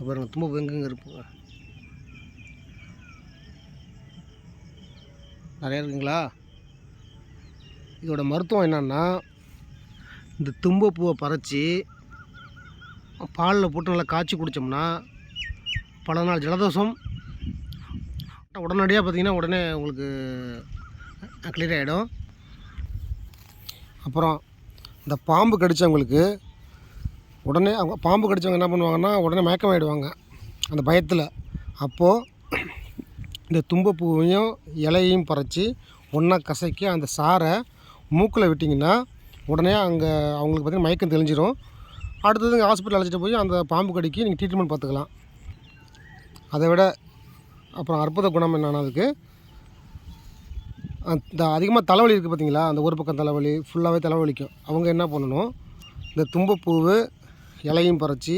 அப்புறம் தும்பப்பூ எங்கெங்க இருப்போம் நிறையா இருக்குங்களா? இதோட மருத்துவம் என்னென்னா இந்த தும்பப்பூவை பறித்து பாலில் போட்டு நல்லா காய்ச்சி குடித்தோம்னா பல நாள் ஜலதோஷம். உடனடியாக பார்த்தீங்கன்னா உடனே உங்களுக்கு கிளியர் ஆகிடும் அப்புறம் இந்த பாம்பு கடித்தவங்களுக்கு உடனே அவங்க பாம்பு கடித்தவங்க என்ன பண்ணுவாங்கன்னா உடனே மயக்கம் ஆகிடுவாங்க அந்த பயத்தில். அப்போது இந்த தும்பப்பூவையும் இலையையும் பறித்து ஒன்றா கசக்கி அந்த சாறை மூக்கில் விட்டிங்கன்னா உடனே அங்கே அவங்களுக்கு பார்த்திங்கன்னா மயக்கம் தெளிஞ்சிடும் அடுத்தது ஹாஸ்பிட்டல் அழைச்சிட்டு போய் அந்த பாம்பு கடிக்கு நீங்கள் ட்ரீட்மெண்ட் பார்த்துக்கலாம் அதை விட அப்புறம் அற்புத குணம் என்னென்னா அதுக்கு அந்த அதிகமாக தலைவலி இருக்குது பார்த்தீங்களா அந்த ஒரு பக்கம் தலைவலி ஃபுல்லாகவே தலைவலிக்கும். அவங்க என்ன பண்ணணும்? இந்த தும்பப்பூவு இலையும் பறித்து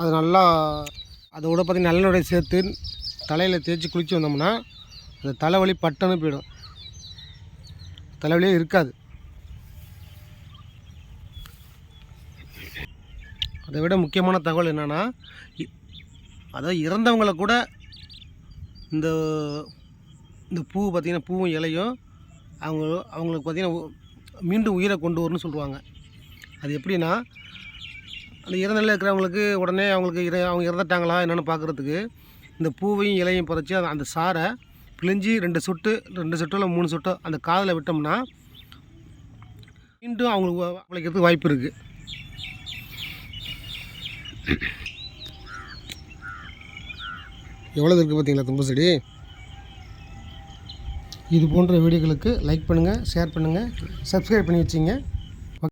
அது நல்லா அதோட பார்த்திங்கன்னா நல்லெண்ணெய் சேர்த்து தலையில் தேய்ச்சி குளித்து வந்தோம்னா அந்த தலைவலி பட்டன்னு போயிடும். தலைவலியே இருக்காது. அதை விட முக்கியமான தகவல் என்னென்னா அதாவது இறந்தவங்களை கூட இந்த இந்த பூ பார்த்திங்கன்னா பூவும் இலையும் அவங்க அவங்களுக்கு பார்த்திங்கன்னா மீண்டும் உயிரை கொண்டு வரும்னு சொல்லுவாங்க. அது எப்படின்னா அந்த இறந்த நிலையில் இருக்கிறவங்களுக்கு உடனே அவங்களுக்கு இற அவங்க இறந்துட்டாங்களா என்னென்னு பார்க்குறதுக்கு இந்த பூவையும் இலையும் பறித்து அந்த அந்த சாரை பிழிஞ்சு ரெண்டு சொட்டு ரெண்டு சொட்டோ இல்லை மூணு சொட்டோ அந்த காதில் விட்டோம்னா மீண்டும் அவங்களுக்கு உழைக்கிறதுக்கு வாய்ப்பு இருக்குது எவ்வளோ இருக்குது பார்த்தீங்களா தும்பு செடி? இது போன்ற வீடியோகளுக்கு லைக் பண்ணுங்கள் ஷேர் பண்ணுங்கள் சப்ஸ்கிரைப் பண்ணி வச்சிங்க.